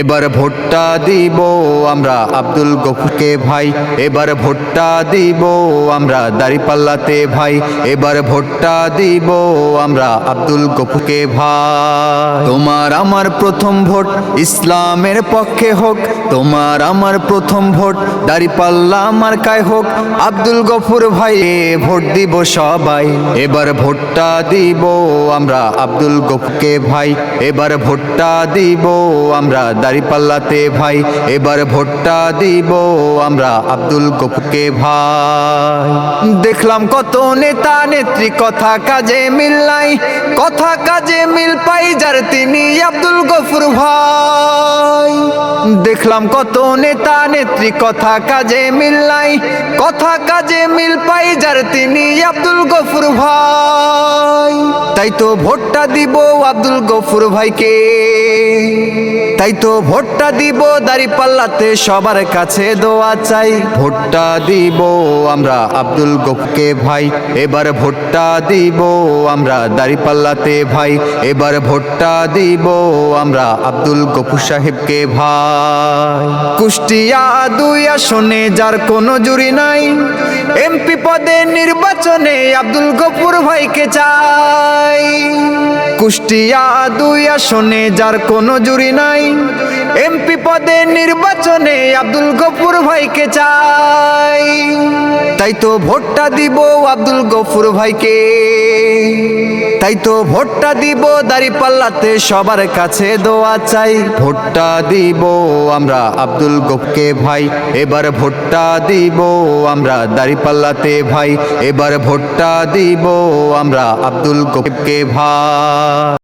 এবার ভোটটা দিব আমরা আব্দুল গফুরকে ভাই। এবার ভোটটা দিব আমরা দাড়িপাল্লাতে ভাই। এবার ভোটটা দিব আমরা আব্দুল গফুরকে ভাই। তোমার আমার প্রথম ভোট ইসলামের পক্ষে হোক। তোমার আমার প্রথম ভোট দাড়িপাল্লা আমার কায় হোক। আব্দুল গফুর ভাই ভোট দিব সবাই। এবার ভোটটা দিব আমরা আব্দুল গফুরকে ভাই। এবার ভোটটা দিব আমরা দাড়িপাল্লাতে ভাই, এবার ভোটটা দিব আমরা আব্দুল গফুরকে ভাই। দেখলাম কত নেতা নেত্রী, কথা কাজে মিল নাই, কথা কাজে মিল পাই যার তিনি আব্দুল গফুর ভাই। দেখলাম কত নেতা নেত্রী, কথা কাজে মিল নাই, কথা কাজে মিল পাই যার তিনি আব্দুল গফুর ভাই। তাই তো ভোটটা দিব আব্দুল গফুর ভাইকে। তাই তো ভোটটা দিব দাড়ি পাল্লাতে সবার কাছে দোয়া চাই। ভোটটা দিব আমরা আব্দুল গফকে ভাই। এবার ভোটটা দিব আমরা দাড়ি পাল্লাতে ভাই। এবার ভোটটা দিব আমরা আব্দুল গফুর সাহেবকে ভাই। কুষ্টিয়া দুই আসনে, যার কোনো জুরি নাই। এমপি পদে নির্বাচনে আব্দুল গফুর ভাইকে চাই। কুষ্টিয়া দুই আসনে, যার কোনো জুরি নাই। এমপি পদে নির্বাচনে আব্দুল গফুর ভাইকে চাই। তাই তো ভোটটা দিব আব্দুল গফুর ভাইকে। তাই তো ভোটটা দিব দাড়ি পাল্লাতে সবার কাছে দোয়া চাই। ভোটটা দিব আমরা আব্দুল গোপকে ভাই, এবার ভোটটা দিব আমরা দাড়ি পাল্লাতে ভাই, এবার ভোটটা দিব আমরা আব্দুল গোপকে ভাই।